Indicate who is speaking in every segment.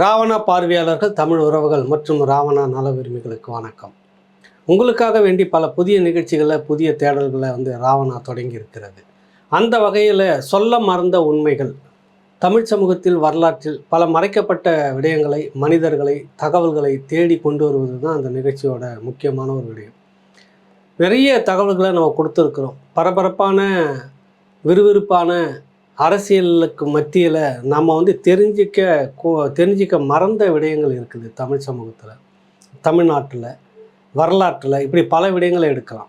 Speaker 1: ராவணா பார்வையாளர்கள் தமிழ் உறவுகள் மற்றும் ராவணா நல வணக்கம். உங்களுக்காக வேண்டி பல புதிய நிகழ்ச்சிகளை புதிய தேடல்களை வந்து ராவணா தொடங்கி இருக்கிறது அந்த வகையில் சொல்ல மறந்த உண்மைகள் தமிழ் சமூகத்தில் வரலாற்றில் பல மறைக்கப்பட்ட விடயங்களை மனிதர்களை தகவல்களை தேடி கொண்டு வருவது தான் அந்த நிகழ்ச்சியோட முக்கியமான ஒரு விடயம். நிறைய தகவல்களை நம்ம கொடுத்துருக்குறோம். பரபரப்பான விறுவிறுப்பான அரசியலுக்கு மத்தியில் நம்ம வந்து தெரிஞ்சிக்க கோ- தெரிஞ்சிக்க மறந்த விடயங்கள் இருக்குது தமிழ் சமூகத்தில். தமிழ்நாட்டில் வரலாற்றில் இப்படி பல விடயங்களை எடுக்கலாம்.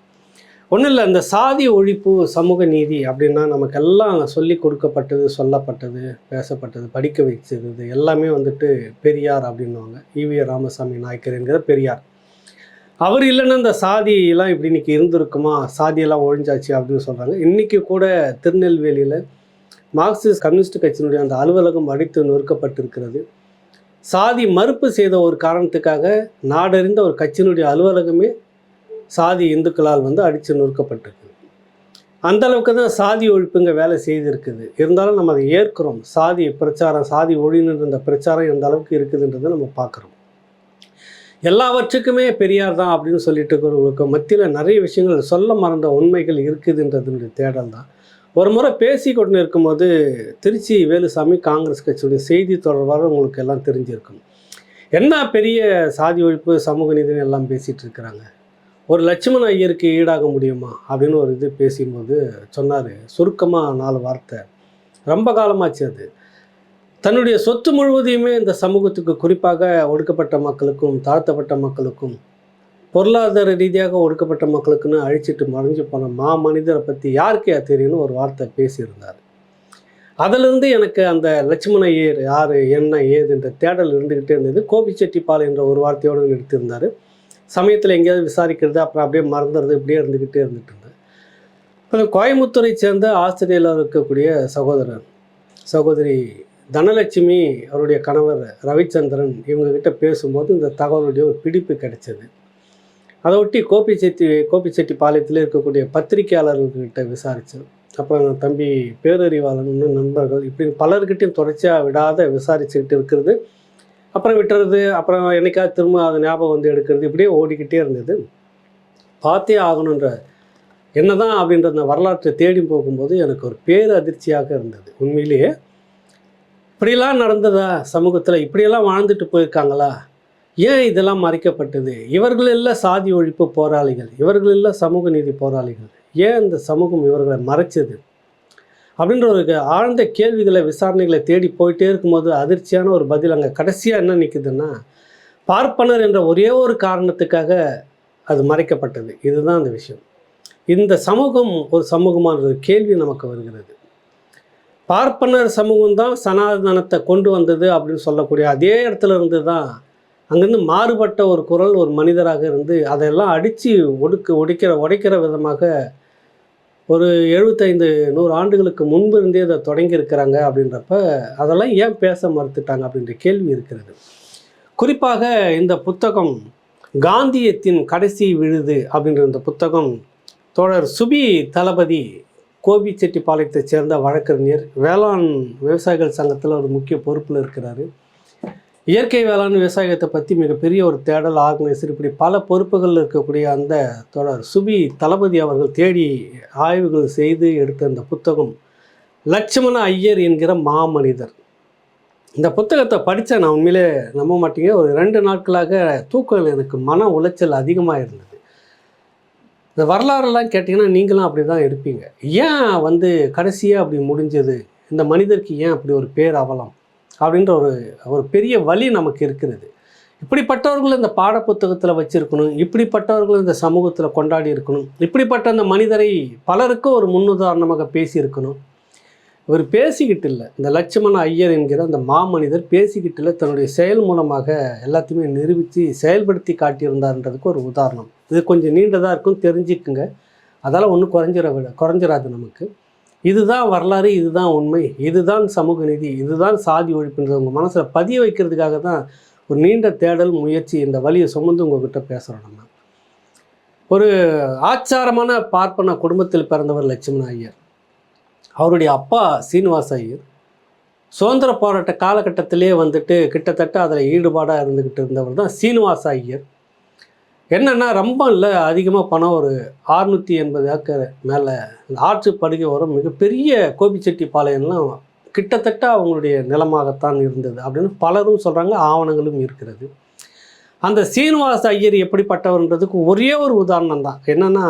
Speaker 1: ஒன்றும் இல்லை இந்த சாதி ஒழிப்பு சமூக நீதி அப்படின்னா நமக்கெல்லாம் சொல்லி கொடுக்கப்பட்டது சொல்லப்பட்டது பேசப்பட்டது படிக்க வச்சது எல்லாமே வந்துட்டு பெரியார் அப்படின்னுவாங்க. ஈவிஆர் ராமசாமி நாயக்கர் என்கிற பெரியார். அவர் இல்லைன்னா இந்த சாதியெல்லாம் இப்படி இன்னைக்கு இருந்திருக்குமா? சாதியெல்லாம் ஒழிஞ்சாச்சு அப்படின்னு சொல்கிறாங்க இன்றைக்கி கூட திருநெல்வேலியில் மார்க்சிஸ்ட் கம்யூனிஸ்ட் கட்சியினுடைய அந்த அலுவலகம் அடித்து நொறுக்கப்பட்டிருக்கிறது. சாதி மறுப்பு செய்த ஒரு காரணத்துக்காக நாடறிந்த ஒரு கட்சியினுடைய அலுவலகமே சாதி இந்துக்களால் வந்து அடித்து நொறுக்கப்பட்டிருக்கு அந்த அளவுக்கு தான் சாதி ஒழிப்புங்க வேலை செய்திருக்குது. இருந்தாலும் நம்ம அதை ஏற்கிறோம். சாதி பிரச்சாரம் சாதி ஒழினுன்ற இருந்த பிரச்சாரம் எந்த அளவுக்கு இருக்குதுன்றதை நம்ம பார்க்குறோம். எல்லாவற்றுக்குமே பெரியார் தான் அப்படின்னு சொல்லிட்டு இருக்கிறவங்களுக்கு மத்தியில் நிறைய விஷயங்கள் சொல்ல மறந்த உண்மைகள் இருக்குதுன்றதுடைய தேடல் தான். ஒரு முறை பேசி கொண்டு இருக்கும்போது திருச்சி வேலுசாமி காங்கிரஸ் கட்சியுடைய செய்தி தொடர்பாக உங்களுக்கு எல்லாம் தெரிஞ்சிருக்கும். என்ன பெரிய சாதி ஒழிப்பு சமூக நீதினு எல்லாம் பேசிகிட்டு இருக்கிறாங்க? ஒரு லட்சுமண ஐயருக்கு ஈடாக முடியுமா? அப்படின்னு ஒரு இது பேசும்போது சொன்னார். சுருக்கமாக நாலு வார்த்தை. ரொம்ப காலமாச்சு அது. தன்னுடைய சொத்து முழுவதையுமே இந்த சமூகத்துக்கு குறிப்பாக ஒடுக்கப்பட்ட மக்களுக்கும் தாழ்த்தப்பட்ட மக்களுக்கும் பொருளாதார ரீதியாக ஒடுக்கப்பட்ட மக்களுக்குன்னு அழிச்சிட்டு மறைஞ்சு போன மா மனிதரை பற்றி யாருக்கே தெரியும்னு ஒரு வார்த்தை பேசியிருந்தார். அதிலிருந்து எனக்கு அந்த லட்சுமண ஏர் யார் என்ன ஏதுன்ற தேடல் இருந்துக்கிட்டே இருந்தது. கோபிச்செட்டிப்பால் என்ற ஒரு வார்த்தையோடு நிறுத்தியிருந்தார் சமயத்தில் எங்கேயாவது விசாரிக்கிறது அப்புறம் அப்படியே மறந்துடுறது இப்படியே இருந்துக்கிட்டே இருந்துட்டு இருந்தேன் அப்புறம் கோயம்புத்தூரை சேர்ந்த ஆஸ்திரேலியாவில் இருக்கக்கூடிய சகோதரர் சகோதரி தனலட்சுமி அவருடைய கணவர் ரவிச்சந்திரன் இவங்ககிட்ட பேசும்போது இந்த தகவலுடைய ஒரு பிடிப்பு கிடைச்சது. அதை ஒட்டி கோபிச்செட்டி கோபிச்செட்டி பாளையத்தில் இருக்கக்கூடிய பத்திரிகையாளர்கள்கிட்ட விசாரித்தேன் அப்புறம் தம்பி பேரறிவாளன் நண்பர்கள் இப்படி பலர்கிட்டையும் தொடர்ச்சியாக விடாத விசாரிச்சுக்கிட்டு இருக்கிறது. அப்புறம் விட்டுறது அப்புறம் என்னைக்காவது திரும்ப அது ஞாபகம் வந்து எடுக்கிறது இப்படியே ஓடிக்கிட்டே இருந்தது. பார்த்தே ஆகணுன்ற என்ன தான் அப்படின்ற அந்த வரலாற்றை தேடி போகும்போது எனக்கு ஒரு பேர் அதிர்ச்சியாக இருந்தது. உண்மையிலேயே இப்படியெல்லாம் நடந்ததா சமூகத்தில்? இப்படியெல்லாம் வாழ்ந்துட்டு போயிருக்காங்களா? ஏன் இதெல்லாம் மறைக்கப்பட்டது? இவர்கள் எல்லாம் சாதி ஒழிப்பு போராளிகள் இவர்கள் எல்லாம் சமூக நீதி போராளிகள். ஏன் இந்த சமூகம் இவர்களை மறைச்சது? அப்படின்ற ஒரு ஆழ்ந்த கேள்விகளை விசாரணைகளை தேடி போயிட்டே இருக்கும்போது அதிர்ச்சியான ஒரு பதில் அங்கே கடைசியாக என்ன நிற்குதுன்னா பார்ப்பனர் என்ற ஒரே ஒரு காரணத்துக்காக அது மறைக்கப்பட்டது. இதுதான் அந்த விஷயம். இந்த சமூகம் ஒரு சமூகமான ஒரு கேள்வி நமக்கு வருகிறது. பார்ப்பனர் சமூகம் தான் சனாதனத்தை கொண்டு வந்தது அப்படின்னு சொல்லக்கூடிய அதே இடத்துல இருந்து தான் அங்கேருந்து மாறுபட்ட ஒரு குரல் ஒரு மனிதராக இருந்து அதெல்லாம் அடித்து ஒடுக்கு ஒடிக்கிற உடைக்கிற விதமாக ஒரு எழுபத்தைந்து நூறு ஆண்டுகளுக்கு முன்பு இருந்தே அதை தொடங்கியிருக்கிறாங்க அப்படின்றப்ப அதெல்லாம் ஏன் பேச மறுத்துட்டாங்க அப்படின்ற கேள்வி இருக்கிறது. குறிப்பாக இந்த புத்தகம் காந்தியத்தின் கடைசி விழுது அப்படின்ற இந்த புத்தகம் தோழர் சுபி தளபதி கோபிச்செட்டிப்பாளையத்தைச் சேர்ந்த வழக்கறிஞர் வேளாண் விவசாயிகள் சங்கத்தில் ஒரு முக்கிய பொறுப்பில் இருக்கிறாரு. இயற்கை வேளாண் விவசாயத்தை பற்றி மிகப்பெரிய ஒரு தேடல் ஆர்கனைசர் இப்படி பல பொறுப்புகளில் இருக்கக்கூடிய அந்த தொடர் சுபி தளபதி அவர்கள் தேடி ஆய்வுகள் செய்து எடுத்த அந்த புத்தகம் லட்சுமண ஐயர் என்கிற மாமனிதர். இந்த புத்தகத்தை படித்தா நான் உண்மையிலே நம்ப மாட்டீங்க. ஒரு ரெண்டு நாட்களாக தூக்கம் எனக்கு மன உளைச்சல் அதிகமாக இருந்தது இந்த வரலாறுலாம் கேட்டிங்கன்னா நீங்களும் அப்படி தான் இருப்பீங்க. ஏன் வந்து கடைசியாக அப்படி முடிஞ்சது? இந்த மனிதருக்கு ஏன் அப்படி ஒரு பேர் அவலம் அப்படின்ற ஒரு ஒரு பெரிய வழி நமக்கு இருக்கிறது. இப்படிப்பட்டவர்கள் இந்த பாடப்புத்தகத்தில் வச்சுருக்கணும் இப்படிப்பட்டவர்கள் இந்த சமூகத்தில் கொண்டாடி இருக்கணும் இப்படிப்பட்ட அந்த மனிதரை பலருக்கும் ஒரு முன்னுதாரணமாக பேசியிருக்கணும். இவர் பேசிக்கிட்டு இல்லை இந்த லட்சுமண ஐயர் என்கிற அந்த மாமனிதர் பேசிக்கிட்டு இல்லை தன்னுடைய செயல் மூலமாக எல்லாத்தையுமே நிரூபித்து செயல்படுத்தி காட்டியிருந்தார்ன்றதுக்கு ஒரு உதாரணம். இது கொஞ்சம் நீண்டதாக இருக்கும் தெரிஞ்சுக்குங்க. அதால் ஒன்றும் குறைஞ்சிட விட குறைஞ்சிராது நமக்கு. இதுதான் வரலாறு இதுதான் உண்மை இதுதான் சமூக நீதி இதுதான் சாதி ஒழிப்புன்றது உங்கள் மனசில் பதிய வைக்கிறதுக்காக தான் ஒரு நீண்ட தேடல் முயற்சி இந்த வழியை சுமந்து உங்ககிட்ட பேசுகிறோம் நம்ம. ஒரு ஆச்சாரமான பார்ப்பன குடும்பத்தில் பிறந்தவர் லட்சுமண ஐயர். அவருடைய அப்பா சீனிவாச ஐயர். சுதந்திர போராட்ட காலகட்டத்திலே வந்துட்டு கிட்டத்தட்ட அதில் ஈடுபாடாக இருந்துக்கிட்டு இருந்தவர் தான் சீனிவாச ஐயர். என்னென்னா ரொம்ப இல்லை அதிகமாக பணம் ஒரு ஆறுநூற்றி எண்பது ஏக்கர் மேலே ஆற்று படுகை வரும் மிகப்பெரிய கோபிச்செட்டிப்பாளையம்லாம் கிட்டத்தட்ட அவங்களுடைய நிலமாகத்தான் இருந்தது அப்படின்னு பலரும் சொல்கிறாங்க ஆவணங்களும் இருக்கிறது. அந்த சீனிவாச ஐயர் எப்படிப்பட்டவர்ன்றதுக்கு ஒரே ஒரு உதாரணம் தான். என்னென்னா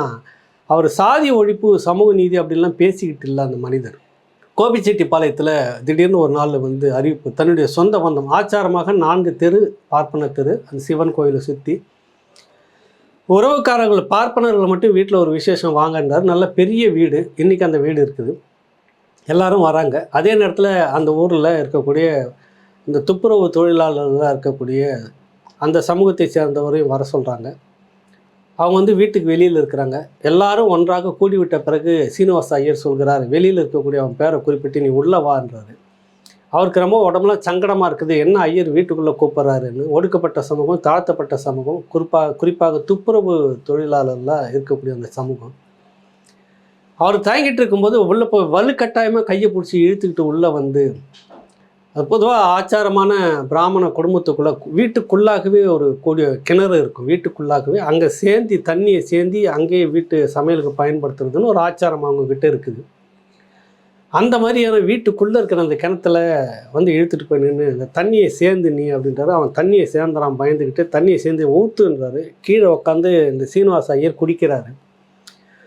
Speaker 1: அவர் சாதி ஒழிப்பு சமூக நீதி அப்படின்லாம் பேசிக்கிட்டு இல்லை அந்த மனிதர். கோபிச்செட்டிப்பாளையத்தில் திடீர்னு ஒரு நாளில் வந்து அறிவிப்பு தன்னுடைய சொந்த பந்தம் ஆச்சாரமாக நான்கு தெரு பார்ப்பன தெரு அந்த சிவன் கோயிலை சுற்றி உறவுக்காரர்கள் பார்ப்பனர்கள் மட்டும் வீட்டில் ஒரு விசேஷம் வாங்கன்றார். நல்ல பெரிய வீடு. இன்றைக்கி அந்த வீடு இருக்குது. எல்லாரும் வராங்க. அதே நேரத்தில் அந்த ஊரில் இருக்கக்கூடிய இந்த துப்புரவு தொழிலாளர்களாக இருக்கக்கூடிய அந்த சமூகத்தை சேர்ந்தவரையும் வர சொல்கிறாங்க அவங்க வந்து வீட்டுக்கு வெளியில் இருக்கிறாங்க. எல்லாரும் ஒன்றாக கூடிவிட்ட பிறகு சீனிவாச ஐயர் சொல்கிறார் வெளியில் இருக்கக்கூடிய அவன் பேரை குறிப்பிட்டு நீ உள்ளே வான்றாரு. அவருக்கு ரொம்ப உடம்புலாம் சங்கடமாக இருக்குது. என்ன ஐயர் வீட்டுக்குள்ளே கூப்பிட்றாருன்னு ஒடுக்கப்பட்ட சமூகம் தாழ்த்தப்பட்ட சமூகம் குறிப்பாக குறிப்பாக துப்புரவு தொழிலாளர்லாம் இருக்கக்கூடிய அந்த சமூகம். அவர் தயங்கிட்டு இருக்கும்போது உள்ளே போய் வலுக்கட்டாயமாக கையை பிடிச்சி இழுத்துக்கிட்டு உள்ளே வந்து அது பொதுவாக ஆச்சாரமான பிராமண குடும்பத்துக்குள்ளே வீட்டுக்குள்ளாகவே ஒரு கூடிய கிணறு இருக்கும். வீட்டுக்குள்ளாகவே அங்கே சேர்ந்து தண்ணியை சேர்ந்து அங்கேயே வீட்டு சமையலுக்கு பயன்படுத்துறதுன்னு ஒரு ஆச்சாரம் அவங்கக்கிட்ட இருக்குது. அந்த மாதிரியான வீட்டுக்குள்ளே இருக்கிற அந்த கிணத்துல வந்து இழுத்துட்டு போய் நின்று இந்த தண்ணியை சேர்ந்து நீ அப்படின்றாரு. அவன் தண்ணியை சேர்ந்துறான் பயந்துக்கிட்டு தண்ணியை சேர்ந்து ஊற்றுன்றாரு கீழே உட்காந்து இந்த சீனிவாச ஐயர் குடிக்கிறாரு.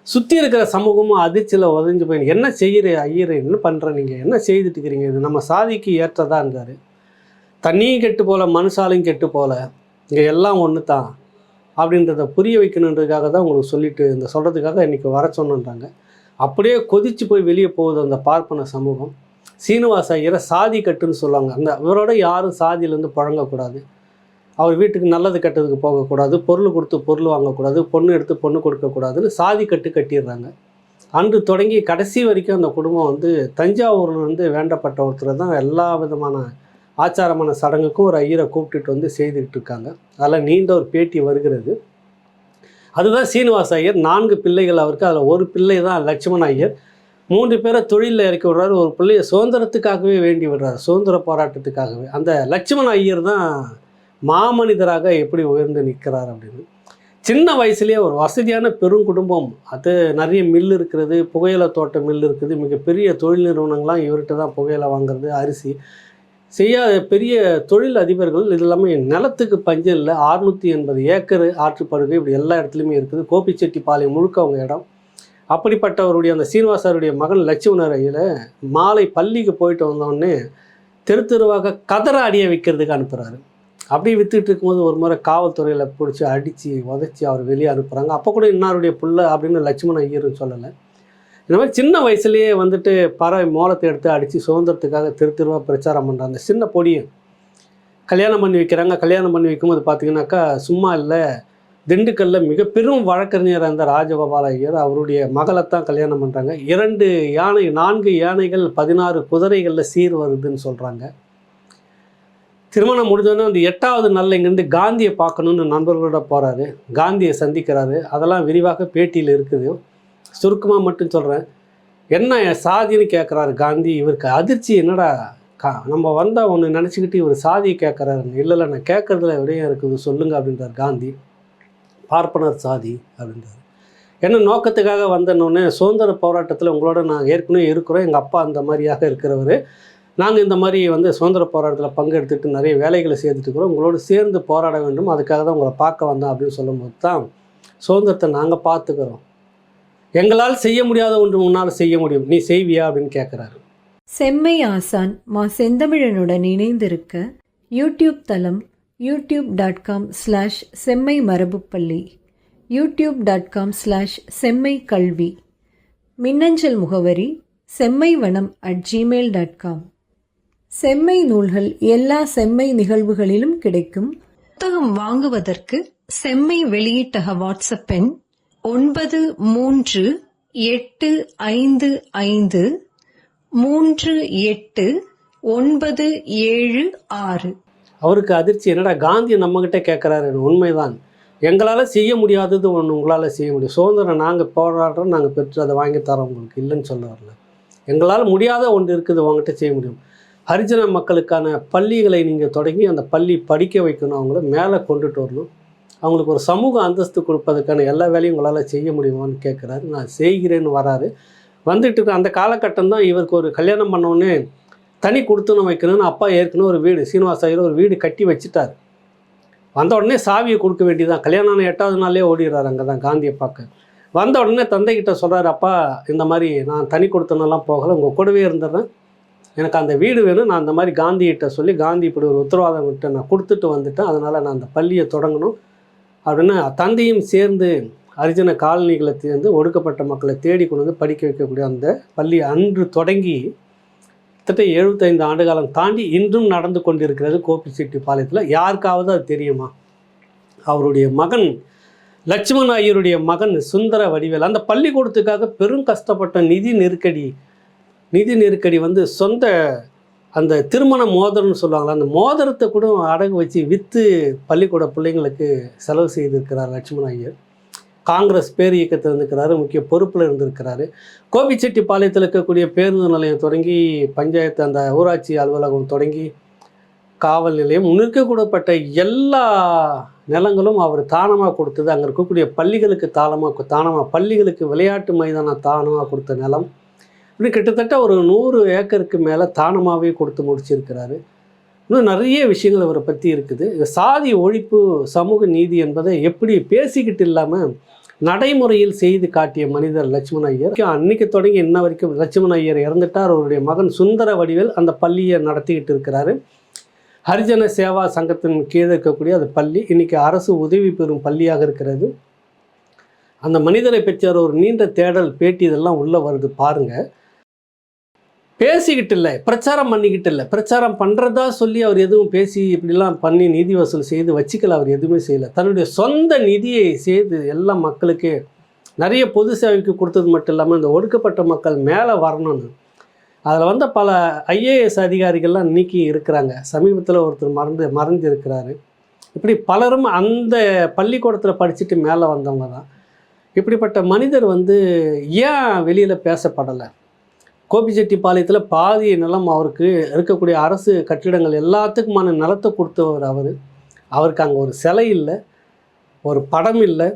Speaker 1: சுற்றி இருக்கிற சமூகமும் அதிர்ச்சியில் உதஞ்சு போய் என்ன செய்கிற ஐயர் என்ன பண்ணுற நீங்கள் என்ன செய்துட்டு இருக்கிறீங்க? இது நம்ம சாதிக்கு ஏற்றதான்றாரு தண்ணியும் கெட்டு போல மனுஷாலையும் கெட்டு போல இங்கே எல்லாம் ஒன்று தான் அப்படின்றத புரிய வைக்கணுன்றதுக்காக தான் உங்களுக்கு சொல்லிட்டு இந்த சொல்கிறதுக்காக இன்றைக்கி வர சொன்னன்றாங்க. அப்படியே கொதிச்சு போய் வெளியே போகுது அந்த பார்ப்பன சமூகம். சீனிவாச ஐயரை சாதி கட்டுன்னு சொல்லுவாங்க. அந்த இவரோட யாரும் சாதியிலேருந்து புழங்கக்கூடாது. அவர் வீட்டுக்கு நல்லது கெட்டதுக்கு போகக்கூடாது. பொருள் கொடுத்து பொருள் வாங்கக்கூடாது. பொண்ணு எடுத்து பொண்ணு கொடுக்கக்கூடாதுன்னு சாதி கட்டு கட்டிடுறாங்க. அன்று தொடங்கி கடைசி வரைக்கும் அந்த குடும்பம் வந்து தஞ்சாவூரில் வேண்டப்பட்ட ஒருத்தர் தான் எல்லா விதமான ஆச்சாரமான சடங்குக்கும் ஒரு ஐயரை கூப்பிட்டுட்டு வந்து செய்துக்கிட்டு இருக்காங்க. அதில் நீண்ட ஒரு பேட்டி வருகிறது. அதுதான் சீனிவாச ஐயர். நான்கு பிள்ளைகள் அவருக்கு. அதில் ஒரு பிள்ளை தான் லட்சுமண ஐயர். மூன்று பேரை தொழிலில் இறக்கி விடுறாரு. ஒரு பிள்ளையை சுதந்திரத்துக்காகவே வேண்டி விடுறாரு. சுதந்திர போராட்டத்துக்காகவே. அந்த லட்சுமண ஐயர் தான் மாமனிதராக எப்படி உயர்ந்து நிற்கிறார் அப்படின்னு. சின்ன வயசுலேயே ஒரு வசதியான பெருங்குடும்பம் அது நிறைய மில் இருக்கிறது புகையிலை தோட்ட மில் இருக்குது. மிகப்பெரிய தொழில் நிறுவனங்கள்லாம் இவர்கிட்ட தான் புகையிலை வாங்குறது அரிசி. செய்யாத பெரிய தொழில் அதிபர்கள் இது எல்லாமே நிலத்துக்கு பஞ்சம் இல்லை. அறுநூற்றி எண்பது ஏக்கர் ஆற்றுப்படுகை இப்படி எல்லா இடத்துலையுமே இருக்குது. கோபிச்செட்டிப்பாளையம் முழுக்க அவங்க இடம். அப்படிப்பட்டவருடைய அந்த சீனிவாசருடைய மகன் லட்சுமணர் ஐயில் மாலை பள்ளிக்கு போயிட்டு வந்தோடனே தெரு தெருவாக கதற அடியை வைக்கிறதுக்கு அனுப்புகிறாரு அப்படி வித்துட்டு இருக்கும்போது ஒரு முறை காவல்துறையில் பிடிச்சி அடித்து உதச்சி அவர் வெளியே அனுப்புகிறாங்க அப்போ கூட இன்னாருடைய புள்ள அப்படின்னு லட்சுமண ஐயர்னு சொல்லலை. இந்த மாதிரி சின்ன வயசுலேயே வந்துட்டு பறவை மோளத்தை எடுத்து அடித்து சுதந்திரத்துக்காக தெரு பிரச்சாரம் பண்ணுறாங்க அந்த சின்ன பொடியும். கல்யாணம் பண்ணி வைக்கிறாங்க. கல்யாணம் பண்ணி வைக்கும்போது பார்த்தீங்கன்னாக்கா சும்மா இல்லை. திண்டுக்கல்லில் மிக பெரும் வழக்கறிஞராக இருந்த ராஜகோபால ஐயர் அவருடைய மகளைத்தான் கல்யாணம் பண்ணுறாங்க இரண்டு யானை நான்கு யானைகள் பதினாறு குதிரைகளில் சீர் வருதுன்னு சொல்கிறாங்க திருமணம் முடிஞ்சோடனே அந்த எட்டாவது நாளில் இங்கேருந்து காந்தியை பார்க்கணுன்னு நண்பர்களோட போகிறாரு காந்தியை சந்திக்கிறாரு. அதெல்லாம் விரிவாக பேட்டியில் இருக்குது. சுருக்கமாக மட்டும் சொல்கிறேன் என்ன என் சாதின்னு கேட்குறாரு காந்தி இவருக்கு அதிர்ச்சி என்னடா கா நம்ம வந்தால் ஒன்று நினச்சிக்கிட்டு இவர் சாதியை கேட்குறாரு இல்லை இல்லை நான் கேட்குறதுல விடையும் இருக்குது சொல்லுங்க அப்படின்றார் காந்தி. பார்ப்பனர் சாதி அப்படின்றார். என்ன நோக்கத்துக்காக வந்தனோடனே சுதந்திர போராட்டத்தில் உங்களோட நான் ஏற்கனவே இருக்கிறோம். எங்கள் அப்பா அந்த மாதிரியாக இருக்கிறவர். நாங்கள் இந்த மாதிரி வந்து சுதந்திர போராட்டத்தில் பங்கெடுத்துட்டு நிறைய வேலைகளை சேர்த்துட்டு இருக்கிறோம். உங்களோட சேர்ந்து போராட வேண்டும். அதுக்காக தான் உங்களை பார்க்க வந்தோம் அப்படின்னு சொல்லும்போது தான் சுதந்திரத்தை நாங்கள் பார்த்துக்கிறோம். எங்களால் செய்ய முடியாத ஒன்று உன்னால் செய்ய முடியும். நீ செய்வியா? அப்படின்னு கேட்குறாரு
Speaker 2: செம்மை ஆசான் மா செந்தமிழனுடன் இணைந்திருக்க யூடியூப் தளம் யூடியூப் டாட் காம் ஸ்லாஷ் செம்மை மரபுப்பள்ளி YouTube dot com slash Semmai கல்வி மின்னஞ்சல் முகவரி செம்மை வனம் அட் ஜிமெயில் டாட் காம் செம்மை நூல்கள் எல்லா செம்மை நிகழ்வுகளிலும் கிடைக்கும். புத்தகம் வாங்குவதற்கு செம்மை வெளியீட்டக வாட்ஸ்அப் எண் ஒன்பது மூன்று எட்டு ஐந்து ஐந்து மூன்று எட்டு ஒன்பது ஏழு ஆறு.
Speaker 1: அவருக்கு அதிர்ச்சி என்னடா காந்தி நம்மக்கிட்ட கேட்குறாரு உண்மைதான். எங்களால் செய்ய முடியாதது ஒன்று உங்களால் செய்ய முடியும். சுதந்திரம் நாங்கள் போராடுறோம் நாங்கள் பெற்று அதை வாங்கி தரோம் உங்களுக்கு. இல்லைன்னு சொல்ல வரல எங்களால் முடியாத ஒன்று இருக்குது உங்ககிட்ட செய்ய முடியும். ஹரிஜன மக்களுக்கான பள்ளிகளை நீங்கள் தொடங்கி அந்த பள்ளி படிக்க வைக்கணும் அவங்கள மேலே கொண்டுட்டு வரணும். அவங்களுக்கு ஒரு சமூக அந்தஸ்து கொடுப்பதற்கான எல்லா வேலையும் உங்களால் செய்ய முடியுமான்னு கேட்குறாரு நான் செய்கிறேன்னு வராரு. வந்துட்டு இருக்க அந்த காலகட்டம் தான் இவருக்கு ஒரு கல்யாணம் பண்ணோடனே தனி கொடுத்துன்னு வைக்கணும்னு அப்பா ஏற்கனவே ஒரு வீடு சீனிவாச ஐயர் ஒரு வீடு கட்டி வச்சுட்டார். வந்த உடனே சாவியை கொடுக்க வேண்டியதான் கல்யாணம் எட்டாவது நாளே ஓடிடுறாரு அங்கே தான் காந்தியை பார்க்க. வந்த உடனே தந்தைக்கிட்ட சொல்கிறாரு அப்பா இந்த மாதிரி நான் தனி கொடுத்தனெல்லாம் போகலை உங்கள் கூடவே இருந்துடுறேன் எனக்கு அந்த வீடு வேணும். நான் அந்த மாதிரி காந்திகிட்ட சொல்லி காந்தி இப்படி ஒரு உத்தரவாதம் விட்டு நான் கொடுத்துட்டு வந்துட்டேன். அதனால் நான் அந்த பள்ளியை தொடங்கணும். அப்படின்னு தந்தையும் சேர்ந்து அரிஜன காலனிகளை சேர்ந்து ஒடுக்கப்பட்ட மக்களை தேடி கொண்டு வந்து படிக்க வைக்கக்கூடிய அந்த பள்ளி அன்று தொடங்கி கிட்டத்தட்ட எழுபத்தைந்து ஆண்டு காலம் தாண்டி இன்றும் நடந்து கொண்டிருக்கிறது கோபிச்செட்டிப்பாளையத்தில் யாருக்காவது அது தெரியுமா? அவருடைய மகன் லட்சுமண ஐயருடைய மகன் சுந்தர வடிவேல். அந்த பள்ளிக்கூடத்துக்காக பெரும் கஷ்டப்பட்ட நிதி நெருக்கடி நிதி நெருக்கடி வந்து சொந்த அந்த திருமண மோதிரம்னு சொல்லுவாங்களா அந்த மோதிரத்தை கூட அடகு வச்சு விற்று பள்ளிக்கூட பிள்ளைங்களுக்கு செலவு செய்திருக்கிறார் லட்சுமண ஐயர். காங்கிரஸ் பேர் இயக்கத்தில் இருந்திருக்கிறாரு முக்கிய பொறுப்பில் இருந்திருக்கிறாரு. கோபிச்செட்டிப்பாளையத்தில் இருக்கக்கூடிய பேருந்து நிலையம் தொடங்கி பஞ்சாயத்து அந்த ஊராட்சி அலுவலகம் தொடங்கி காவல் நிலையம் நிற்கக்கூடப்பட்ட எல்லா நிலங்களும் அவர் தானமாக கொடுத்தது. அங்கே இருக்கக்கூடிய பள்ளிகளுக்கு தாளமாக தானமாக பள்ளிகளுக்கு விளையாட்டு மைதானம் தானமாக கொடுத்த நிலம். இப்படி கிட்டத்தட்ட ஒரு நூறு ஏக்கருக்கு மேலே தானமாகவே கொடுத்து முடிச்சிருக்கிறாரு. இன்னும் நிறைய விஷயங்கள் அவரை பற்றி இருக்குது. சாதி ஒழிப்பு சமூக நீதி என்பதை எப்படி பேசிக்கிட்டு இல்லாமல் நடைமுறையில் செய்து காட்டிய மனிதர் லட்சுமண ஐயர். அன்னைக்கு தொடங்கி இன்ன வரைக்கும் லட்சுமண ஐயர் இறந்துட்டார். அவருடைய மகன் சுந்தர வடிவேல் அந்த பள்ளியை நடத்திக்கிட்டு இருக்கிறாரு. ஹரிஜன சேவா சங்கத்தின் கீழே இருக்கக்கூடிய அந்த பள்ளி இன்றைக்கி அரசு உதவி பெறும் பள்ளியாக இருக்கிறது. அந்த மனிதரை பெற்றார் ஒரு நீண்ட தேடல் பேட்டி இதெல்லாம் உள்ளே வருது பாருங்கள் பேசிக்கிட்டு இல்லை பிரச்சாரம் பண்ணிக்கிட்டு இல்லை பிரச்சாரம் பண்ணுறதா சொல்லி அவர் எதுவும் பேசி இப்படிலாம் பண்ணி நிதி வசூல் செய்து வச்சுக்கல அவர் எதுவுமே செய்யலை. தன்னுடைய சொந்த நிதியை செய்து எல்லா மக்களுக்கு நிறைய பொது சேவைக்கு கொடுத்தது மட்டும் இல்லாமல் இந்த ஒடுக்கப்பட்ட மக்கள் மேலே வரணும்னு. அதில் வந்த பல ஐஏஎஸ் அதிகாரிகள்லாம் நீக்கி இருக்கிறாங்க. சமீபத்தில் ஒருத்தர் மறந்து மறைஞ்சு இருக்கிறாரு இப்படி பலரும் அந்த பள்ளிக்கூடத்தில் படிச்சுட்டு மேலே வந்தவங்க தான். இப்படிப்பட்ட மனிதர் வந்து ஏன் வெளியில் பேசப்படலை? கோபிச்செட்டிப்பாளையத்தில் பாதி நிலம் அவருக்கு இருக்கக்கூடிய அரசு கட்டிடங்கள் எல்லாத்துக்குமான நிலத்தை கொடுத்தவர் அவர். அவருக்கு அங்கே ஒரு சிலை இல்லை ஒரு படம் இல்லை.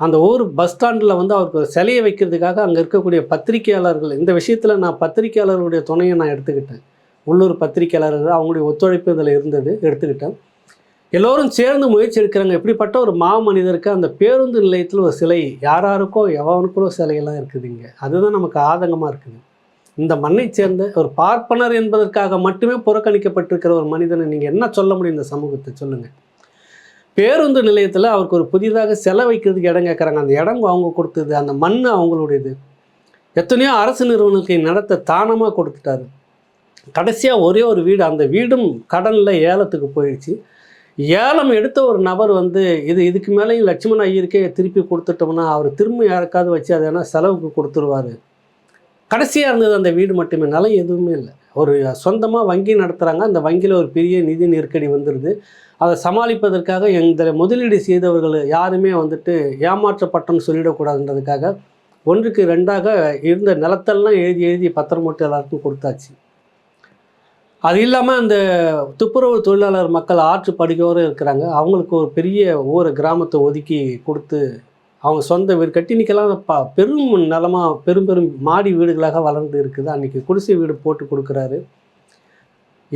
Speaker 1: அந்த ஊர் பஸ் ஸ்டாண்டில் வந்து அவருக்கு ஒரு சிலையை வைக்கிறதுக்காக அங்கே இருக்கக்கூடிய பத்திரிகையாளர்கள் இந்த விஷயத்தில் நான் பத்திரிகையாளர்களுடைய துணையை நான் எடுத்துக்கிட்டேன். உள்ளூர் பத்திரிகையாளர்கள் அவங்களுடைய ஒத்துழைப்பு இதில் இருந்தது எடுத்துக்கிட்டேன். எல்லோரும் சேர்ந்து முயற்சி எடுக்கிறாங்க. இப்படிப்பட்ட ஒரு மா மனிதருக்கு அந்த பேருந்து நிலையத்தில் ஒரு சிலை யாராருக்கோ எவனுக்கோ சிலையெல்லாம் இருக்குது இங்கே. அதுதான் நமக்கு ஆதங்கமாக இருக்குது. இந்த மண்ணை சேர்ந்த ஒரு பார்ப்பனர் என்பதற்காக மட்டுமே புறக்கணிக்கப்பட்டிருக்கிற ஒரு மனிதனை நீங்கள் என்ன சொல்ல முடியும் இந்த சமூகத்தை சொல்லுங்கள் பேருந்து நிலையத்தில் அவருக்கு ஒரு புதிதாக செலவு வைக்கிறதுக்கு இடம் கேட்குறாங்க அந்த இடம் அவங்க கொடுத்தது அந்த மண் அவங்களுடையது. எத்தனையோ அரசு நிறுவனத்தை நடத்த தானமாக கொடுத்துட்டாரு. கடைசியாக ஒரே ஒரு வீடு அந்த வீடும் கடனில் ஏலத்துக்கு போயிடுச்சு. ஏலம் எடுத்த ஒரு நபர் வந்து இது இதுக்கு மேலேயும் லட்சுமண ஐயருக்கே திருப்பி கொடுத்துட்டோம்னா அவர் திரும்ப யாருக்காவது வச்சு அதை வேணால் செலவுக்கு கொடுத்துருவாரு? கடைசியாக இருந்தது அந்த வீடு மட்டுமே நிலம் எதுவுமே இல்லை. ஒரு சொந்தமாக வங்கி நடத்துகிறாங்க அந்த வங்கியில் ஒரு பெரிய நிதி நெருக்கடி வந்துடுது அதை சமாளிப்பதற்காக எங்களை முதலீடு செய்தவர்கள் யாருமே வந்துட்டு ஏமாற்றப்பட்டோன்னு சொல்லிடக்கூடாதுன்றதுக்காக ஒன்றுக்கு ரெண்டாக இருந்த நிலத்தெல்லாம் எழுதி எழுதி பத்திரம் போட்டு எல்லாருக்கும் கொடுத்தாச்சு. அது இல்லாமல் அந்த துப்புரவு தொழிலாளர் மக்கள் ஆற்று படுகையோடு இருக்கிறாங்க. அவங்களுக்கு ஒரு பெரிய ஊரை கிராமத்தை ஒதுக்கி கொடுத்து அவங்க சொந்த வீடு கட்டி இன்றைக்கெல்லாம் ப பெரும் நிலமாக பெரும் பெரும் மாடி வீடுகளாக வளர்ந்து இருக்குது. அன்றைக்கி குடிசை வீடு போட்டு கொடுக்குறாரு.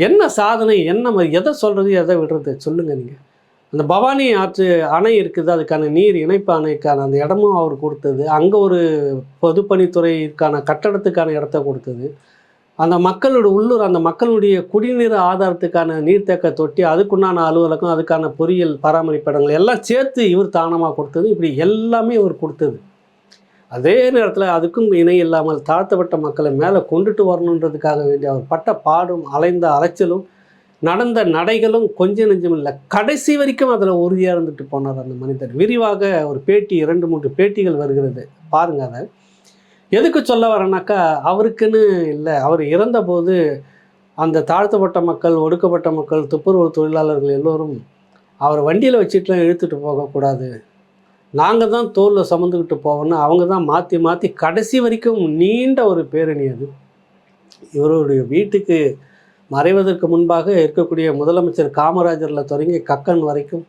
Speaker 1: என்ன சாதனை என்ன மாதிரி எதை சொல்கிறது எதை விடுறது? சொல்லுங்கள் நீங்கள் அந்த பவானி ஆற்று அணை இருக்குது. அதுக்கான நீர் இணைப்பு அணைக்கான அந்த இடமும் அவர் கொடுத்தது. அங்கே ஒரு பொதுப்பணித்துறைக்கான கட்டடத்துக்கான இடத்த கொடுத்தது. அந்த மக்களோட உள்ளூர் அந்த மக்களுடைய குடிநீர் ஆதாரத்துக்கான நீர்த்தேக்க தொட்டி அதுக்குண்டான அலுவலகம் அதுக்கான பொறியியல் பராமரிப்பிடங்கள் எல்லாம் சேர்த்து இவர் தானமாக கொடுத்தது. இப்படி எல்லாமே இவர் கொடுத்தது. அதே நேரத்தில் அதுக்கும் இணை இல்லாமல் தாழ்த்தப்பட்ட மக்களை மேலே கொண்டுட்டு வரணுன்றதுக்காக வேண்டிய அவர் பட்ட பாடும் அலைந்த அலைச்சலும் நடந்த நடைகளும் கொஞ்சம் நெஞ்சம் இல்லை. கடைசி வரைக்கும் அதில் உறுதியாக இருந்துட்டு போனார் அந்த மனிதர். விரிவாக ஒரு பேட்டி இரண்டு மூன்று பேட்டிகள் வருகிறது. பாருங்க அதை. எதுக்கு சொல்ல வரேன்னாக்கா அவருக்குன்னு இல்லை. அவர் இறந்தபோது அந்த தாழ்த்தப்பட்ட மக்கள் ஒடுக்கப்பட்ட மக்கள் துப்புரவு தொழிலாளர்கள் எல்லோரும் அவர் வண்டியில் வச்சுட்டுலாம் இழுத்துட்டு போகக்கூடாது. நாங்கள் தான் தோலில் சுமந்துக்கிட்டு போவோம்னு அவங்க தான் மாற்றி மாற்றி கடைசி வரைக்கும் நீண்ட ஒரு பேரணி அது. இவருடைய வீட்டுக்கு மறைவதற்கு முன்பாக இருக்கக்கூடிய முதலமைச்சர் காமராஜரில் தொடங்கி கக்கன் வரைக்கும்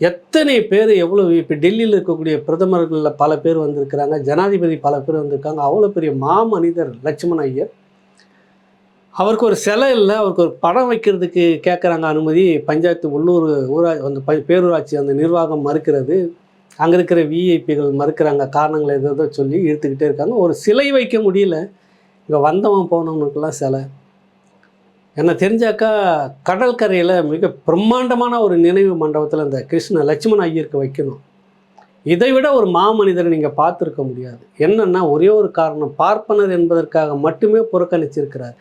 Speaker 1: எத்தனை பேர் எவ்வளோ இப்போ டெல்லியில் இருக்கக்கூடிய பிரதமர்களில் பல பேர் வந்திருக்கிறாங்க ஜனாதிபதி பல பேர் வந்திருக்காங்க அவ்வளோ பெரிய மாமனிதர் லட்சுமண ஐயர். அவருக்கு ஒரு சிலை இல்லை அவருக்கு ஒரு படம் வைக்கிறதுக்கு கேட்குறாங்க அனுமதி. பஞ்சாயத்து உள்ளூர் ஊரா அந்த ப பேரூராட்சி அந்த நிர்வாகம் மறுக்கிறது. அங்கே இருக்கிற விஐபிகள் மறுக்கிறாங்க காரணங்களை எதோ ஏதோ சொல்லி இழுத்துக்கிட்டே இருக்காங்க. ஒரு சிலை வைக்க முடியல. இங்கே வந்தவன் போனவனுக்கெல்லாம் சிலை. என்னை தெரிஞ்சாக்கா கடற்கரையில் மிக பிரம்மாண்டமான ஒரு நினைவு மண்டபத்தில் அந்த கிருஷ்ண லட்சுமண ஐயருக்கு வைக்கணும். இதை விட ஒரு மாமனிதரை நீங்கள் பார்த்துருக்க முடியாது. என்னன்னா ஒரே ஒரு காரணம். பார்ப்பனர் என்பதற்காக மட்டுமே புறக்கணிச்சிருக்கிறார்.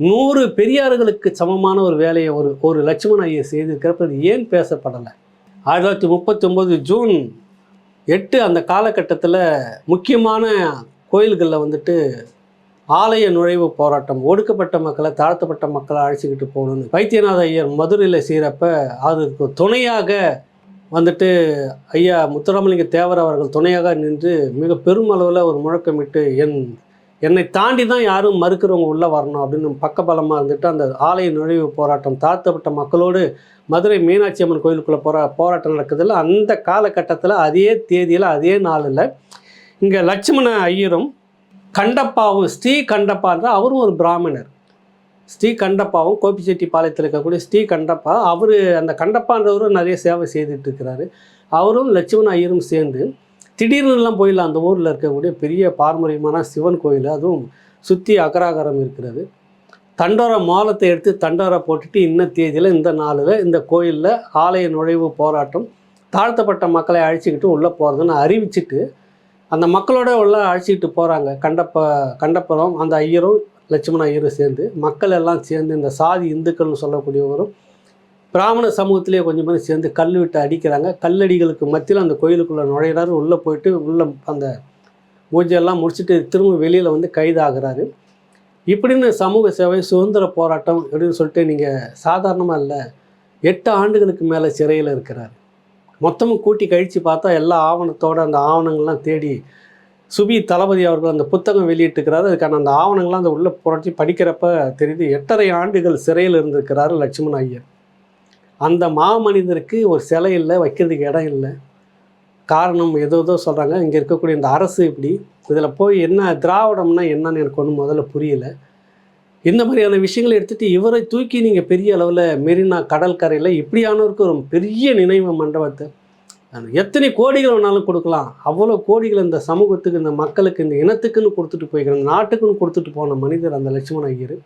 Speaker 1: நூறு பெரியார்களுக்கு சமமான ஒரு வேலையை ஒரு ஒரு லட்சுமண ஐயர் செய்திருக்கிறப்ப அது ஏன் பேசப்படலை? ஆயிரத்தி தொள்ளாயிரத்தி முப்பத்தி ஒம்பது ஜூன் எட்டு அந்த காலகட்டத்தில் முக்கியமான கோயில்களில் வந்துட்டு ஆலய நுழைவு போராட்டம் ஒடுக்கப்பட்ட மக்களை தாழ்த்தப்பட்ட மக்களை அழைச்சிக்கிட்டு போகணும்னு. வைத்தியநாத ஐயர் மதுரையில் செய்கிறப்ப அதுக்கு துணையாக வந்துட்டு ஐயா முத்துராமலிங்க தேவர் அவர்கள் துணையாக நின்று மிக பெருமளவில் ஒரு முழக்கமிட்டு என் என்னை தாண்டி தான் யாரும் மறுக்கிறவங்க உள்ளே வரணும் அப்படின்னு பக்கபலமாக இருந்துட்டு அந்த ஆலய நுழைவு போராட்டம் தாழ்த்தப்பட்ட மக்களோடு மதுரை மீனாட்சி அம்மன் கோயிலுக்குள்ளே போரா போராட்டம் நடக்குதுல்ல அந்த காலகட்டத்தில் அதே தேதியில் அதே நாளில் இங்கே லட்சுமண ஐயரும் கண்டப்பாவும் ஸ்ரீ கண்டப்பான்ற அவரும் ஒரு பிராமணர். ஸ்ரீ கண்டப்பாவும் கோபிச்செட்டி பாளையத்தில் இருக்கக்கூடிய ஸ்ரீ கண்டப்பா அவர் அந்த கண்டப்பான்றவரும் நிறைய சேவை செய்துட்டு இருக்கிறாரு அவரும் லட்சுமண ஐயரும் சேர்ந்து திடீர்னுலாம் போயிடலாம். அந்த ஊரில் இருக்கக்கூடிய பெரிய பாரம்பரியமான சிவன் கோயில் அதுவும் சுற்றி அகராகரம் இருக்கிறது. தண்டோர மாலத்தை எடுத்து தண்டோரை போட்டுட்டு இன்ன தேதியில் இந்த நாளில் இந்த கோயிலில் ஆலய நுழைவு போராட்டம் தாழ்த்தப்பட்ட மக்களை அழைச்சிக்கிட்டு உள்ளே போகிறதுன்னு அறிவிச்சிட்டு அந்த மக்களோட உள்ள அழைச்சிக்கிட்டு போகிறாங்க கண்டப்ப கண்டப்புறம் அந்த ஐயரும் லட்சுமண ஐயரும் சேர்ந்து மக்கள் எல்லாம் சேர்ந்து இந்த சாதி இந்துக்கள்னு சொல்லக்கூடியவரும் பிராமண சமூகத்திலேயே கொஞ்சம் பேர் சேர்ந்து கல் விட்டு அடிக்கிறாங்க. கல்லடிகளுக்கு மத்தியில் அந்த கோயிலுக்குள்ளே நுழையிறாரு. உள்ளே போயிட்டு உள்ளே அந்த பூஜையெல்லாம் முடிச்சுட்டு திரும்ப வெளியில் வந்து கைதாகிறாரு. இப்படின்னு சமூக சேவை சுதந்திர போராட்டம் அப்படின்னு சொல்லிட்டு நீங்கள் சாதாரணமாக இல்லை எட்டு ஆண்டுகளுக்கு மேலே சிறையில் இருக்கிறார். மொத்தமும் கூட்டி கழித்து பார்த்தா எல்லா ஆவணத்தோட அந்த ஆவணங்கள்லாம் தேடி சுபி தளபதி அவர்கள் அந்த புத்தகம் வெளியிட்டுக்கிறாரு அதுக்கான அந்த ஆவணங்கள்லாம் அந்த உள்ளே புரட்டி படிக்கிறப்ப தெரியுது எட்டரை ஆண்டுகள் சிறையில் இருந்திருக்கிறாரு லட்சுமண ஐயர். அந்த மாமனிதருக்கு ஒரு சிலை இல்லை வைக்கிறதுக்கு இடம் இல்லை. காரணம் ஏதோ ஏதோ சொல்கிறாங்க இங்கே இருக்கக்கூடிய இந்த அரசு இப்படி. இதில் போய் என்ன திராவிடம்னா என்னன்னு எனக்கு ஒன்றும் முதல்ல புரியலை. இந்த மாதிரியான விஷயங்களை எடுத்துகிட்டு இவரை தூக்கி நீங்கள் பெரிய அளவில் மெரினா கடற்கரையில் இப்படியானவருக்கு ஒரு பெரிய நினைவு மண்டபத்தை எத்தனை கோடிகள் வேணாலும் கொடுக்கலாம். அவ்வளோ கோடிகள் இந்த சமூகத்துக்கு இந்த மக்களுக்கு இந்த இனத்துக்குன்னு கொடுத்துட்டு போய்க்கிறேன் நாட்டுக்குன்னு கொடுத்துட்டு போன மனிதர் அந்த லட்சுமண ஐயர்.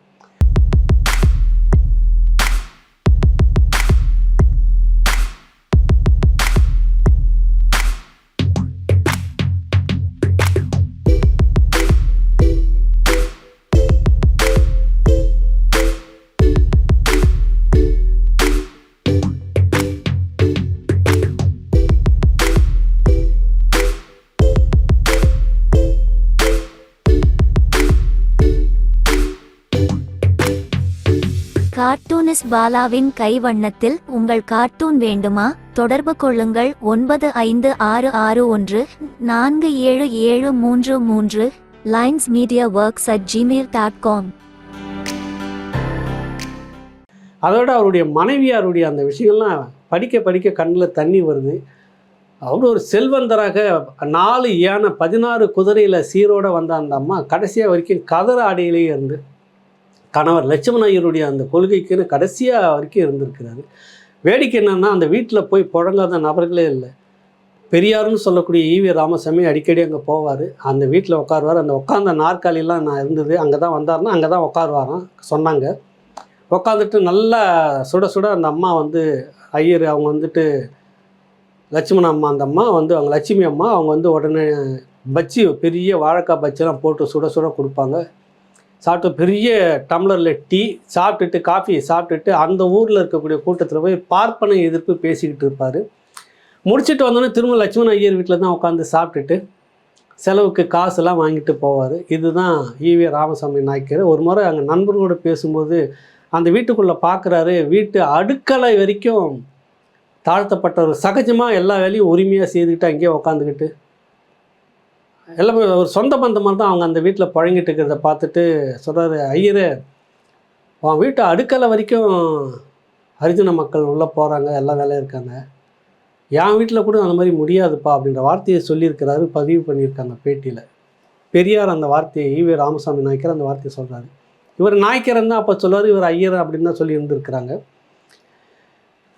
Speaker 3: கார்ட்டூனிஸ்ட் பாலாவின் கைவண்ணத்தில் உங்கள் கார்ட்டூன் வேண்டுமா? தொடர்பு கொள்ளுங்கள். ஒன்பது ஐந்து ஆறு ஆறு ஒன்று நான்கு ஏழு ஏழு மூன்று மூன்று lines media works at Gmail dot com.
Speaker 1: அதோட அவருடைய மனைவியாருடைய அந்த விஷயங்கள்லாம் படிக்க படிக்க கண்ணில் தண்ணி வருது. அவர் ஒரு செல்வந்தராக நாலு யானை பதினாறு குதிரையில் சீரோட வந்த அந்த அம்மா கடைசியாக வரைக்கும் கதர் ஆடையிலேயே இருந்து கணவர் லட்சுமண ஐயருடைய அந்த கொள்கைக்குன்னு கடைசியாக வரைக்கும் இருந்திருக்கிறாரு. வேடிக்கை என்னென்னா அந்த வீட்டில் போய் புழங்காத நபர்களே இல்லை. பெரியாருன்னு சொல்லக்கூடிய ஈவி ராமசாமி அடிக்கடி அங்கே போவார். அந்த வீட்டில் உட்காருவார். அந்த உட்காந்த நாற்காலிலாம் நான் இருந்தது. அங்கே தான் வந்தாருன்னா அங்கே தான் உட்காருவாராம் சொன்னாங்க. உட்காந்துட்டு நல்லா சுட சுட அந்த அம்மா வந்து ஐயர் அவங்க வந்துட்டு லட்சுமண அம்மா அந்த அம்மா வந்து அவங்க லட்சுமி அம்மா அவங்க வந்து உடனே பச்சி பெரிய வாழைக்காய் பச்சிலாம் போட்டு சுட சுட கொடுப்பாங்க. சாப்பிட்டு பெரிய டம்ளரில் டீ சாப்பிட்டுட்டு காஃபி சாப்பிட்டுட்டு அந்த ஊரில் இருக்கக்கூடிய கூட்டத்தில் போய் பார்ப்பனை எதிர்ப்பு பேசிக்கிட்டு இருப்பார். முடிச்சுட்டு வந்தோடனே திரும்ப லட்சுமண ஐயர் வீட்டில் தான் உட்காந்து சாப்பிட்டுட்டு செலவுக்கு காசுலாம் வாங்கிட்டு போவார். இதுதான் ஈவி ராமசாமி நாய்க்கர். ஒரு முறை அங்கே நண்பர்களோடு பேசும்போது அந்த வீட்டுக்குள்ளே பார்க்குறாரு வீட்டு அடுக்களை வரைக்கும் தாழ்த்தப்பட்டவர் சகஜமாக எல்லா வேலையும் உரிமையாக செய்துக்கிட்டு அங்கேயே உக்காந்துக்கிட்டு எல்லாமே ஒரு சொந்த பந்தமாக தான் அவங்க அந்த வீட்டில் பழங்கிட்டு இருக்கிறத பார்த்துட்டு சொல்கிறாரு ஐயரே அவன் வீட்டு அடுக்கலை வரைக்கும் ஹரிஜன மக்கள் உள்ளே போகிறாங்க எல்லா வேலையும் இருக்காங்க. என் வீட்டில் கூட அந்த மாதிரி முடியாதுப்பா அப்படின்ற வார்த்தையை சொல்லியிருக்கிறாரு பதிவு பண்ணியிருக்காங்க பேட்டியில். பெரியார் அந்த வார்த்தையை ஈவே ராமசாமி நாய்க்கர் அந்த வார்த்தையை சொல்கிறாரு இவர் நாய்க்கரன் தான் அப்போ சொல்லுவார் இவர் ஐயர் அப்படின்னு தான் சொல்லி இருந்திருக்கிறாங்க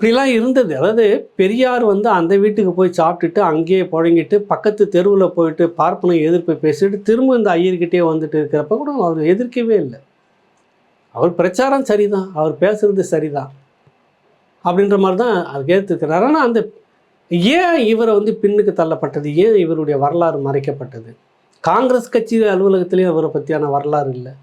Speaker 1: இப்படிலாம் இருந்தது. அதாவது பெரியார் வந்து அந்த வீட்டுக்கு போய் சாப்பிட்டுட்டு அங்கேயே புழங்கிட்டு பக்கத்து தெருவில் போயிட்டு பார்ப்பனை எதிர்ப்பு பேசிட்டு திரும்ப இந்த ஐயர்கிட்டே வந்துட்டு இருக்கிறப்ப கூட அவர் எதிர்க்கவே இல்லை. அவர் பிரச்சாரம் சரிதான். அவர் பேசுறது சரிதான். அப்படின்ற மாதிரி தான் அது ஏற்றுக்கிறார் ஆனால் அந்த ஏன் இவரை வந்து பின்னுக்கு தள்ளப்பட்டது? ஏன் இவருடைய வரலாறு மறைக்கப்பட்டது? காங்கிரஸ் கட்சி அலுவலகத்திலையும் அவரை பற்றியான வரலாறு இல்லை.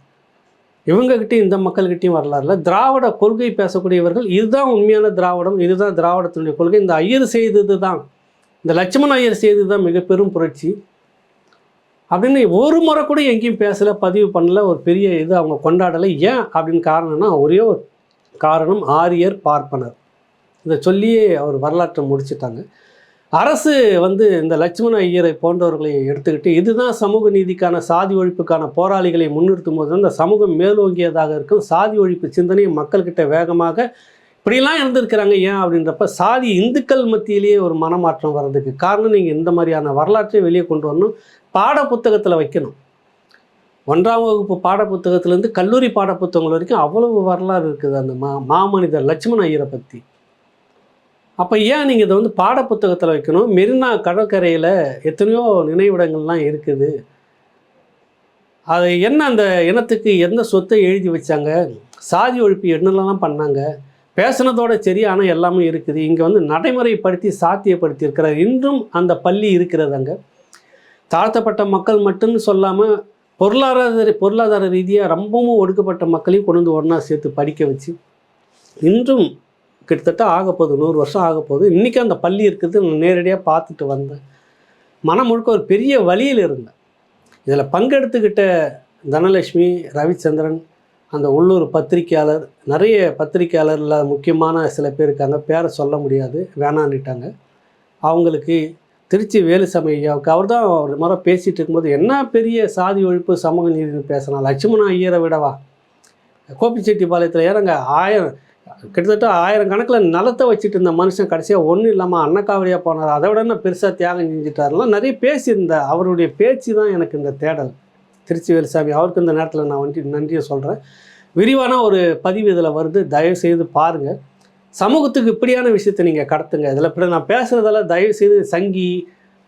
Speaker 1: இவங்ககிட்டயும் இந்த மக்கள்கிட்டையும் வரலாறு இல்லை. திராவிட கொள்கை பேசக்கூடியவர்கள் இதுதான் உண்மையான திராவிடம் இதுதான் திராவிடத்தினுடைய கொள்கை. இந்த ஐயர் செய்தது தான் இந்த லட்சுமண ஐயர் செய்தது தான் மிக பெரும் புரட்சி. அப்படின்னு ஒரு முறை கூட எங்கேயும் பேசலை பதிவு பண்ணல ஒரு பெரிய இது அவங்க கொண்டாடலை. ஏன் அப்படின்னு காரணம்னா ஒரே ஒரு காரணம் ஆரியர் பார்ப்பனர். இதை சொல்லியே அவர் வரலாற்றை முடிச்சுட்டாங்க. அரசு வந்து இந்த லட்சுமண ஐயரை போன்றவர்களை எடுத்துக்கிட்டு இதுதான் சமூக நீதிக்கான சாதி ஒழிப்புக்கான போராளிகளை முன்னிறுத்தும் போது இந்த சமூகம் மேலோங்கியதாக இருக்கும். சாதி ஒழிப்பு சிந்தனை மக்கள்கிட்ட வேகமாக இப்படிலாம் இருந்திருக்கிறாங்க ஏன் அப்படின்றப்ப சாதி இந்துக்கள் மத்தியிலேயே ஒரு மனமாற்றம் வர்றதுக்கு காரணம் நீங்கள் இந்த மாதிரியான வரலாற்றை வெளியே கொண்டு வரணும். பாட புத்தகத்தில் வைக்கணும். ஒன்றாம் வகுப்பு பாடப்புத்தகத்துலேருந்து கல்லூரி பாடப்புத்தகங்கள் வரைக்கும் அவ்வளவு வரலாறு இருக்குது. அந்த மா மாமனிதர் லட்சுமண ஐயரை பற்றி அப்போ ஏன் நீங்கள் இதை வந்து பாடப்புத்தகத்தில் வைக்கணும்? மெரினா கடற்கரையில் எத்தனையோ நினைவிடங்கள்லாம் இருக்குது. அது என்ன அந்த இனத்துக்கு எந்த சொத்தை எழுதி வச்சாங்க? சாதி ஒழிப்பு என்னெல்லாம் பண்ணாங்க? பேசுனதோட சரியான எல்லாமே இருக்குது. இங்கே வந்து நடைமுறைப்படுத்தி சாத்தியப்படுத்தி இருக்கிறார் இன்றும் அந்த பள்ளி இருக்கிறது அங்கே. தாழ்த்தப்பட்ட மக்கள் மட்டும்னு சொல்லாமல் பொருளாதார பொருளாதார ரீதியாக ரொம்பவும் ஒடுக்கப்பட்ட மக்களையும் கொண்டு வந்து ஒன்றா சேர்த்து படிக்க வச்சு இன்றும் கிட்டத்தட்ட ஆக போகுது நூறு வருஷம் ஆக போகுது. இன்றைக்கி அந்த பள்ளி இருக்குது நேரடியாக பார்த்துட்டு வந்தேன். மனம் முழுக்க ஒரு பெரிய வழியில் இருந்தேன். இதில் பங்கெடுத்துக்கிட்ட தனலட்சுமி ரவிச்சந்திரன் அந்த உள்ளூர் பத்திரிக்கையாளர் நிறைய பத்திரிக்கையாளரில் முக்கியமான சில பேர் இருக்காங்க. பேரை சொல்ல முடியாது வேணான்னுட்டாங்க. அவங்களுக்கு திருச்சி வேலுசாமி ஐயாவுக்கு அவர் தான் ஒரு முறை பேசிகிட்டு இருக்கும்போது என்ன பெரிய சாதி ஒழிப்பு சமூக நீதினு பேசலாம் லட்சுமணா ஐயரை விடவா? கோபிச்செட்டிப்பாளையத்தில் ஏறங்க ஆயிரம் கிட்டத்தட்ட ஆயிரம் கணக்கில் நிலத்தை வச்சுட்டு இருந்த மனுஷன் கடைசியாக ஒன்றும் இல்லாமல் அன்னக்காவடியாக போனார். அதை விட என்ன பெருசாக தியாகம் செஞ்சுட்டாருலாம் நிறைய பேசியிருந்த அவருடைய பேச்சு தான் எனக்கு இந்த தேடல். திருச்சி வேலுசாமி அவருக்கு இந்த நேரத்தில் நான் வந்துட்டு நன்றியை சொல்கிறேன் விரிவான ஒரு பதிவு இதில் வருது. தயவு செய்து பாருங்கள் சமூகத்துக்கு இப்படியான விஷயத்தை நீங்கள் கடத்துங்க. இதில் இப்படி நான் பேசுகிறதெல்லாம் தயவு செய்து சங்கி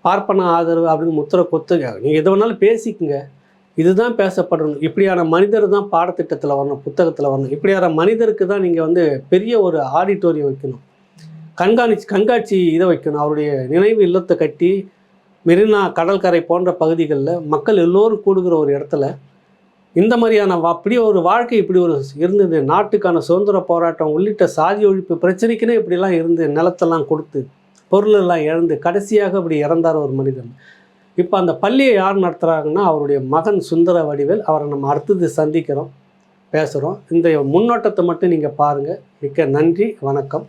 Speaker 1: பார்ப்பன ஆதரவு அப்படின்னு முத்திரை கொத்துங்க. நீங்கள் எது வேணாலும் பேசிக்குங்க. இதுதான் பேசப்படணும். இப்படியான மனிதர் தான் பாடத்திட்டத்தில் வரணும் புத்தகத்தில் வரணும். இப்படியான மனிதருக்கு தான் நீங்கள் வந்து பெரிய ஒரு ஆடிட்டோரியம் வைக்கணும். கண்காணிச்சு கண்காட்சி இதை வைக்கணும். அவருடைய நினைவு இல்லத்தை கட்டி மெரினா கடற்கரை போன்ற பகுதிகளில் மக்கள் எல்லோரும் கூடுகிற ஒரு இடத்துல இந்த மாதிரியான அப்படி ஒரு வாழ்க்கை இப்படி ஒரு இருந்தது. நாட்டுக்கான சுதந்திர போராட்டம் உள்ளிட்ட சாதி ஒழிப்பு பிரச்சனைக்குன்னே இப்படிலாம் இருந்து நிலத்தெல்லாம் கொடுத்து பொருளெல்லாம் இழந்து கடைசியாக இப்படி இறந்தார் ஒரு மனிதன். இப்போ அந்த பள்ளியை யார் நடத்துகிறாங்கன்னா அவருடைய மகன் சுந்தர வடிவேல். அவரை நம்ம அடுத்தது சந்திக்கிறோம் பேசுகிறோம் இந்த முன்னோட்டத்தை மட்டும் நீங்கள் பாருங்கள் மிக்க நன்றி வணக்கம்.